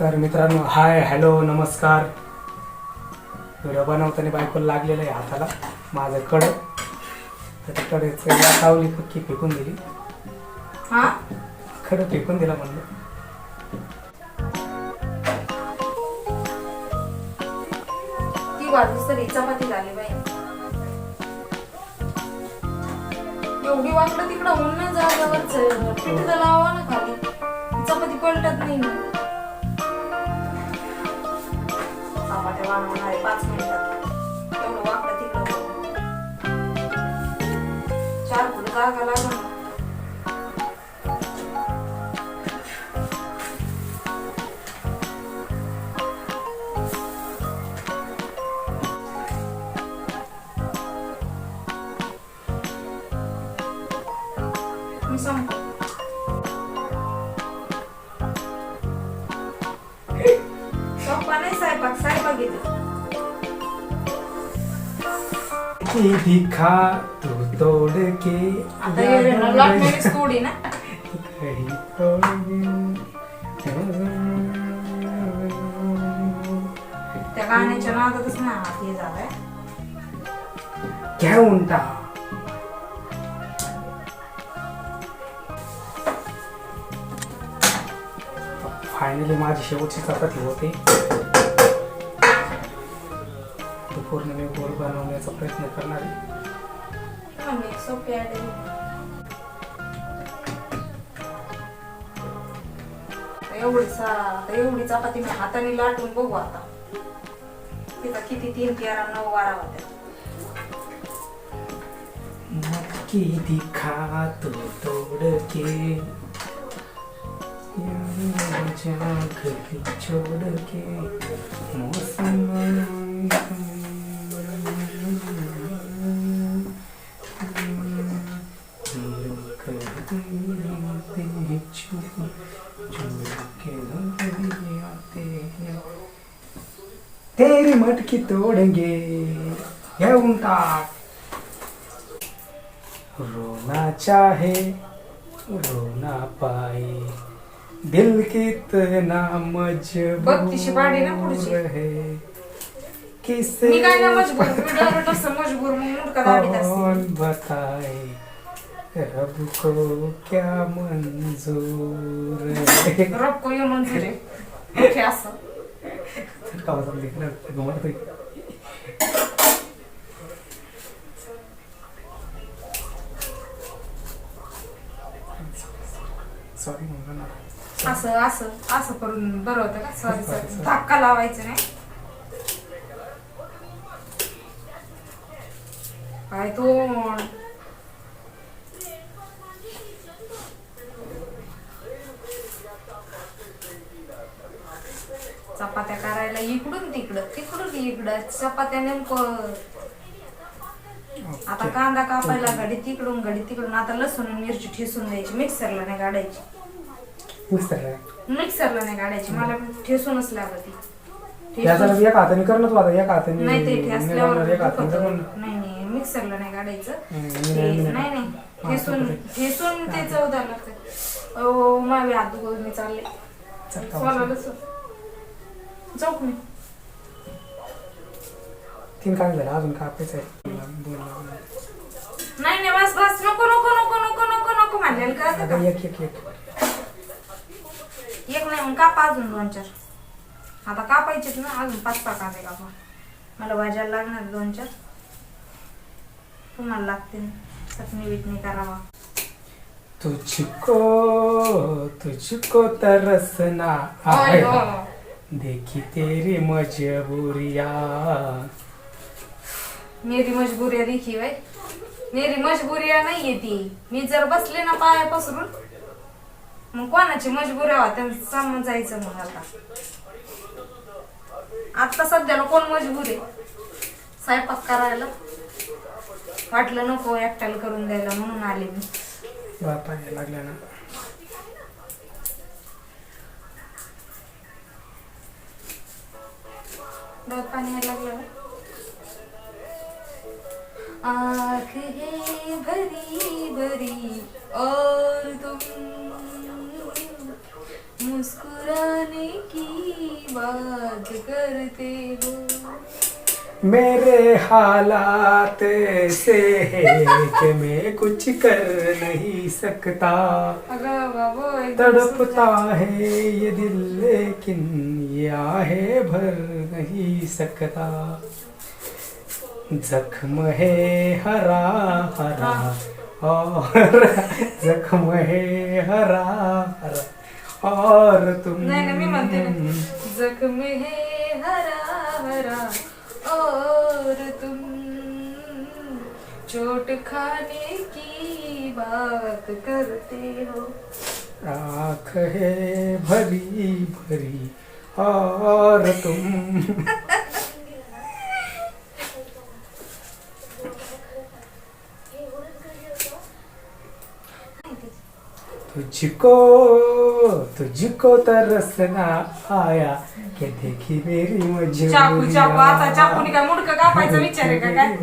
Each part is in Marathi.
तर मित्रांनो हाय हॅलो नमस्कार. व्हिडिओ बनवताना बायकोला लागलेलं आहे हाताला माझं कड. तर कडेचं सावली पक्की फेकून दिली. हा? खडं फेकून दिला म्हणलं. ती चपाती झाली बाई. एवढी वाटलं तिकडं ऊन नाही जागावरच पीठ तर लावा ना खाली. चपाती पलटत नाही. पाच मिनिटात एवढं वाकडं तिकडं चार फुट जागा लागणार मी सांगतो सोपा नाही स्वयंपाक की दिखा तू तोड के आता हे लॉकमेरीच थोडी ना कहीं तोड त्या गाण्याच्या नादातच ना हात हे झालाय क्या उंटा फायनली माझी शेवटची चपाती होते पूर्ण मी गोल बनवण्याचा प्रयत्न करणार आहे. सोपी एवढी सा आता एवढी चपाती मी हाताने लाटून बघू आता. तिथं किती तीन तेरा नऊ बारा होत्या. नक्की दिखा तू तोड के छोड़ मौसम तेरी मटकी तोड़ेंगे है उनका। रोना चाहे रोना पाए दिल कितना पाडी ना मजबूर पुढची. है किसे मी काय ना मजबूर मी डायरेक्ट असं मजबूर मग मुटका दाबीत असते कौन बताए रब को क्या मंजूर. है रब को ये मंजूर आहे ओके असं होता लेखन गमत होई. सॉरी म्हणलं ना. असं असं असं करून बरं होतं का? सॉरी सॉरी धक्का लावायचं नाही. काय तोंड चपात्या करायला इकडून तिकडं तिकडून इकडं चपात्या नेमकं आता. कांदा कापायला घडी तिकडून घडी तिकडून. आता लसूण आणि मिरची ठेसून द्यायची. मिक्सरला नाही काढायची. मिक्सरला? नाही काढायची मला ठेसूनच लागत त्या जरा एक हाताने कर ना तू आता? एक हाताने नाही ते मी ठेसल्यावर एक हाताने दुखतं. नाही नाही. मिक्सरला नाही काढायचं नाही, ते- नाही, नाही, नाही. नाही ठेसून ठेसून ते चवदार लागतं. ओ माझे हात दुखत मी चालले. चल, चला. लसूण. जाऊ का मी तीन काय झालं अजून कापायचं आहे दोन. नाही नाही बस बस. नको नको नको नको नको नको म्हणलेलं. का? आता एक एक एक. एक नाही मग कापा अजून दोन चार. आता कापायचेच ना अजून पाच पाच कांदे कापा. मला भाज्याला लागणार दोन चार. तुम्हाला लागतील. चटणी बिटणी करावा. तुझको तुझको तरसना ओय. देखी तेरी मजबूरिया. मेरी मजबुरी देखी वय मेरी मजबुरी नाहीये ती. मी जर बसले ना पाया पसरून मग कोणाची मजबुरी होत्या समजायचं मग आता. आता सध्याला कोण मजबूर? आहे स्वयंपाक करायला. वाटलं नको एकट्याला करून द्यायला म्हणून आले मी. बापा लागल्या ना. डोळ्यात पाणी यायला लागलं आँख है भरी भरी और तुम मुस्कुराने की बात करते हो। मेरे हालात ऐसे है कि मैं कुछ कर नहीं सकता। तड़पता है ये दिल लेकिन ये आहे भर नहीं सकता। जख्म है हरा हरा. और जख्म है हरा हरा. और तुम नाही ना मी म्हणते ना. जख्म है हरा हरा. और तुम चोट खाने की बात करते हो. आँख है भरी भरी. और तुम तुझको तुझको तरसना आया. कि देखी मेरी मजबूरी चाकू चाकू आता चाकूने काय मुडकं कापायचा विचार आहे का काय?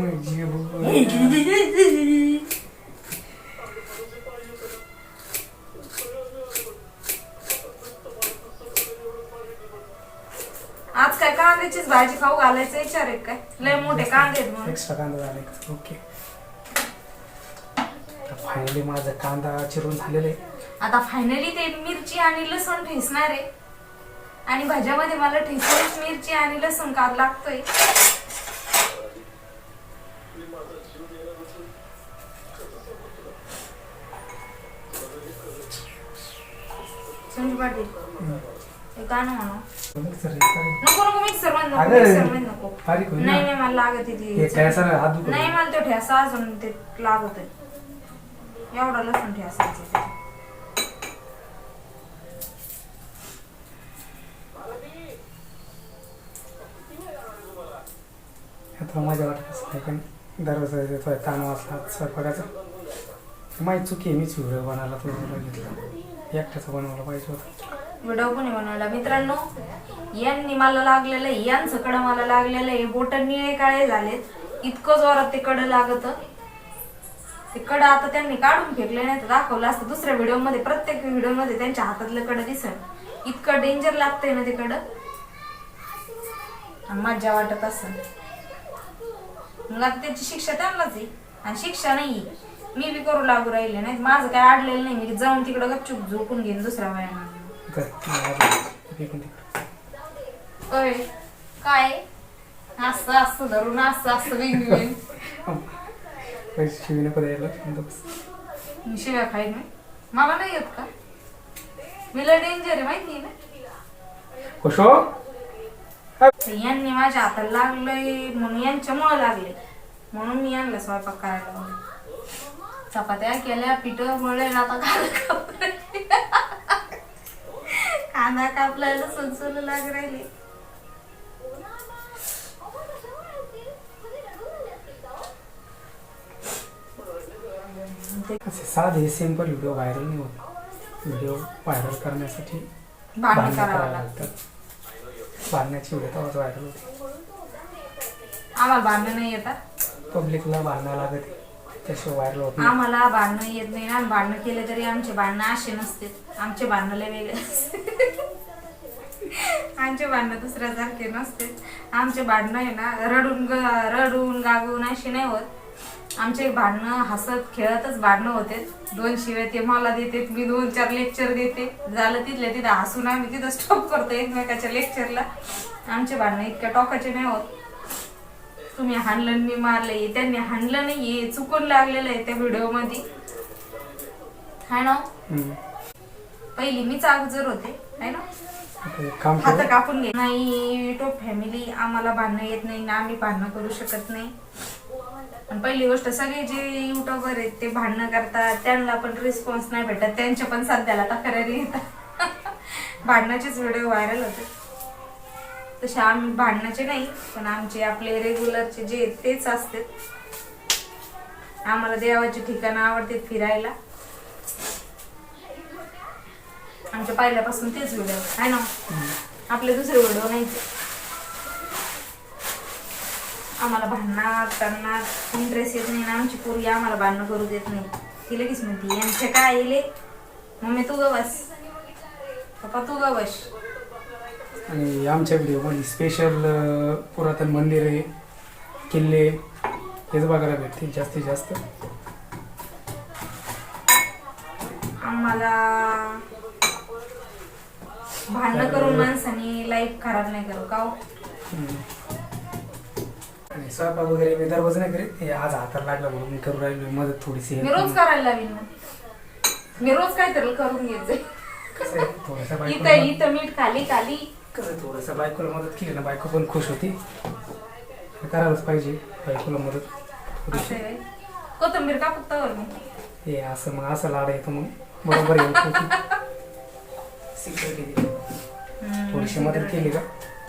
आज काय कांद्याचीच भाजी खाऊ घालायचं विचार आहे काय? लय मोठे कांदे आहेत म्हणून. एक्स्ट्रा कांदा झाला का? ओके फायनली माझा कांदा चिरून झालेला आहे. आता फायनली ते मिरची आणि लसूण ठेसणार आहे. आणि भाज्यामध्ये मला ठेचून मिरची आणि लसूण का लागतोय. संजू पाटील गाणं म्हणा मिक्सर आहे, काय? नको नको मिक्सरमध्ये नको अगं, मिक्सरमध्ये नको. बारीक होईल नाही ना. नाही मला लागत आहे हे ती ठेसा हात दुखतो. नाही मला तो ठेसा अजून ते लागत आहे एवढा लसूण ठेसायचं आता माझ्या वाटत नाही पण दररोज येतोय ताण वाचला स्वयंपाकाचा. माझी चुकी आहे मीच व्हिडिओ बनवला तो बघितला. एकट्याचा बनवला पाहिजे होता. व्हिडिओ कोणी बनवला? मित्रांनो यांनी मला लागलेलं आहे यांचं कडं मला लागलेलं आहे बोट निळे काळे झालेत. इतकं जोरात ते कडं लागत. ते कडं आता त्यांनी काढून फेकले नाही तर दाखवलं असतं दुसऱ्या व्हिडिओमध्ये प्रत्येक व्हिडिओमध्ये त्यांच्या हातातलं कडं दिसत इतकं डेंजर लागतंय ना ते कडं. मज्जा वाटत असं. मग आता त्याची शिक्षा त्यांनाच आहे. आणि शिक्षा नाही मी बी करू लागू राहिले नाही माझं काय अडलेलं नाही. मी जाऊन तिकडं गपचूप झोपून घेईन दुसऱ्या फेकून. ओय काय? असं असं धरून असं असं वेगवेगळे पैसे शिवी नको द्यायला. शांत बस. मी शिव्या खाईन मी मला नाही येत का? मी लय डेंजर आहे माहिती आहे ना? तर यांनी माझ्या हाताला लागलंय म्हणून यांच्यामुळं लागले म्हणून मी यांना स्वयंपाक करायला. लावले चपात्या केल्या पिठ मळे आता कांदा कापलाय. कांदा कापलायला सुलसुल लाग राहिले. असे साधे सिंपल व्हिडिओ व्हायरल नाही होत. व्हिडिओ व्हायरल करण्यासाठी भांडण करावं लागतं भांडण्याची व्हिडिओ तेव्हाच व्हायरल होते. आम्हाला भांडणं नाही येतात पब्लिकला भांडणं लागत त्याशिवाय व्हायरल होत नाही. आम्हाला भांडणं येत नाही ना भांडणं केले तरी आमचे भांडणं असे नसते. आमचे भांडणं लय वेगळे असते. आमचे भांडणं दुसऱ्यासारखे नसते. आमचे भांडणं आहे ना रडून ग- रडून गागून असे नाही होत. आमचे भांडणं हसत खेळतच भांडणं होते. दोन शिव्या ते मला देते मी दोन चार लेक्चर देते. झालं तिथल्या तिथं हसून आम्ही तिथं स्टॉप करतो एकमेकाच्या लेक्चरला आमचे भांडणं इतक्या टोकाचे नाही होत. तुम्ही हाणलं मी मारलंय त्यांनी हाणलं नाहीये चुकून लागलेलं आहे त्या व्हिडिओमध्ये. हाय ना. पहिली मीच अगोदर होते हाय ना? हात कापून घे. नाही युट्यूब फॅमिली आम्हाला भांडणं येत नाही ना आम्ही भांडणं करू शकत नाही. पण पहिली गोष्ट सगळे जे युट्यूबर आहेत ते भांडणं करतात त्यांना पण रिस्पॉन्स नाही भेटत त्यांच्या पण सध्याला तक्रारी येतात. भांडणाचेच व्हिडिओ व्हायरल होते. तसे आम्ही भांडणाचे नाही पण आमचे आपले रेग्युलरचे जे आहेत तेच असतात. आम्हाला देवाची ठिकाणं आवडतात फिरायला. आमच्या पहिल्यापासून तेच व्हिडिओ आहे ना? आपले दुसरे व्हिडिओ नाही आम्हाला भांडणार करणार इंटरेस्ट येत नाही ना आमची पोरगी आम्हाला भांडणं करू देत नाही. ती लगेच म्हणते यांचे काय येले मम्मी तू ग बस. पप्पा तू ग बस. आणि आमच्या व्हिडिओमध्ये स्पेशल पुरातन मंदिर आहे किल्ले हेच बघायला भेटतील जास्तीत जास्त. आम्हाला भांडणं करून माणसाने लाईफ खराब नाही करू का हो? हम्म. स्वयंपाक वगैरे मी दररोज नाही करीत. हे आज हाताला लागला म्हणून मी करू राहिलो मदत थोडीशी मी रोज करायला लावीन ना. मी रोज काहीतरी करून घेत जाईल कसं आहे, थोडंसं इथं मीठ खाली खाली. कसं थोडंसं बायकोला मदत केली ना बायको पण खुश होती. करायलाच पाहिजे. बायकोला मदत असं थोडीशी आहे. कोथिंबीर का फक्त वर मी? हे असं मग असं लाड येतो मग. बरोबर येऊ सिक्युरिटी थोडीशी मदत केली का?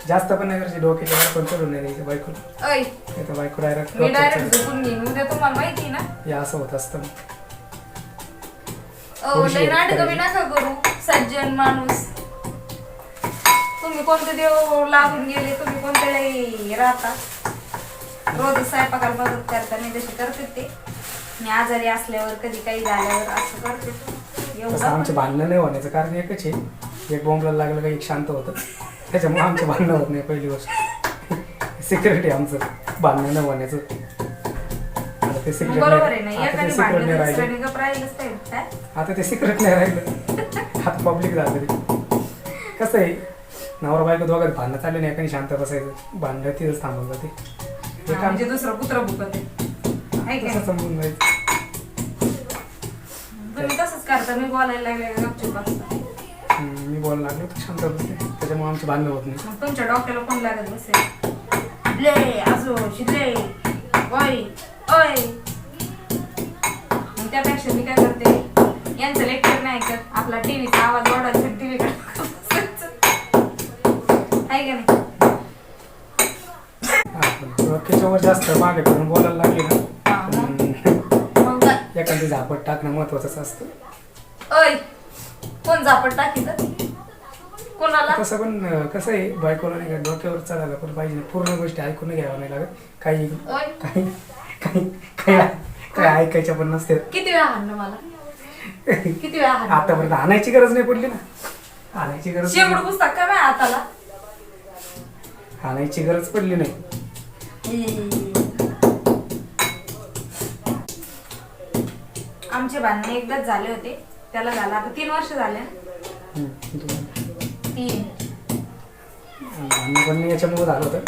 जास्त पण नाही करायची डोक्याच्या पण चढून नाही द्यायचं बायकोला ऐ. नाही तर बायको डायरेक्ट मी डायरेक्ट झोपून घेईन. उद्या तुम्हाला माहिती आहे ना? हे असं होत असतं अहो, लय नाटकं. बी नका करू. सज्जन माणूस. तुम्ही कोणते देव लागून गेले तुम्ही कोणते राहता? रोज स्वयंपाकाला मदत करता मी जशी करते ते. मी आजारी असल्यावर कधी काही झाल्यावर असं करते. तसं एवढं आमचे भांडणं नाही होण्याचं कारण एकच आहे. एक बॉम्बला लागलं का एक शांत होतं. त्याच्यामुळे आमचे भांडणं होत नाही पहिली गोष्ट. सिक्रेट आहे आमचं भांडणं न होण्याचं आता ते सिक्रेट बरोबर आहे ना नाही आता ते सिक्रेट नाही भांडण राहिलं. दुसऱ्याने गप राहिलंच पाहिजे काय? आता ते सिक्रेट नाही राहिलं. आता पब्लिक झालं ते कसं आहे? नवरा बायको दोघात भांडणं चालले नाही एकाने शांत बसायचं. भांडणं तिथंच थांबून जाते. हे हा, काम म्हणजे दुसरं कुत्र भुकत. आहे का तसं? समजून जायचं. तुम्ही तसंच करता मी बोलायला लागले गपचूप असता हम्म, मी बोलायला लागलो तर शांत बसते त्याच्यामुळे आमचे भांडणं होत नाही. मग तुमच्या डोक्याला कोण लागत बसेल? ले असो शिले ओय ओय. मग त्यापेक्षा मी काय करते? यांचं लेक्चर नाही ऐकत. आपला टीव्हीचा आवाज वाढवायचा टीव्ही आहे का नाही? पण डोक्याच्यावर जास्त मागे करून बोलायला लागले ना हा? एखादी झापट टाकणं महत्वाचंच असतं. ओय. कोण झापट टाकीत कोणाला? कसं पण कसं आहे बायकोला नाही का डोक्यावर चढायला पण पाहिजे. पूर्ण गोष्टी ऐकून घ्यावं नाही लागत. काही ओय. काही काही काही काही ऐकायच्या पण नसते किती वेळा हाणलं मला? किती वेळा हाणलं? आतापर्यंत आणायची गरज नाही पडली ना. आणायची गरज नाही. पुस्तक काय माझ्या हाताला आणायची गरज पडली नाही. आमचे भांडणे एकदाच झाले होते. त्याला झालं. आता तीन वर्ष झाले तीन. पण याच्यामुळे झालं होतं.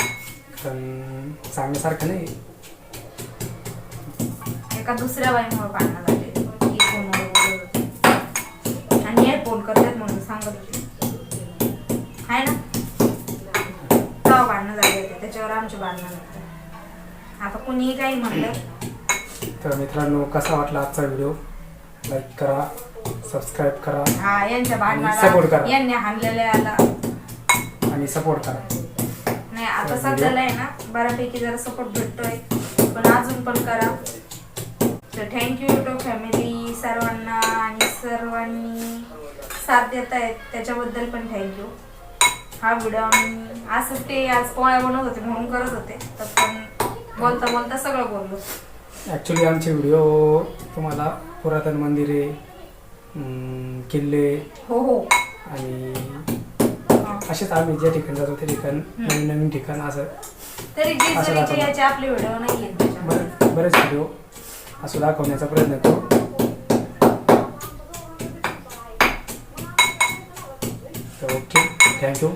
कारण सांगण्यासारखं नाही. एका दुसऱ्या बाईमुळे भांडणं झाले. ती फोनवर बोलत होती. आणि हे फोन करतात म्हणून सांगत होते. आहे ना? तेव्हा भांडणं झाले होते. त्याच्यावर आमचे भांडणं नव्हते आता कुणीही काही म्हणलं. तर मित्रांनो कसा वाटला आजचा व्हिडिओ? लाईक करा. सबस्क्राईब करा हा यांच्या support भांडणाला करा. यांनी आणि सपोर्ट करा. नाही आता सध्याला आहे ना बऱ्यापैकी जरा सपोर्ट भेटतोय. पण अजून पण करा. तर थँक्यू युट्यूब फॅमिली सर्वांना आणि सर्वांनी साथ देत आहेत त्याच्याबद्दल पण थँक्यू हा व्हिडिओ आम्ही असंच ते आज पोळ्या बनवत होते म्हणून करत होते. तर पण बोलता बोलता सगळं बोललो. ॲक्च्युली आमचे व्हिडिओ तुम्हाला पुरातन मंदिरे अं, किल्ले हो हो आणि. असेच आम्ही जे ठिकाण जातो ते ठिकाण नवीन नवीन ठिकाण असं तरी असं जेजुरीचे दाखवलं. याचे आपले व्हिडिओ नाही आहेत त्याच्यामध्ये. बरे बरेच व्हिडिओ असं दाखवण्याचा प्रयत्न करू तर ओके थँक्यू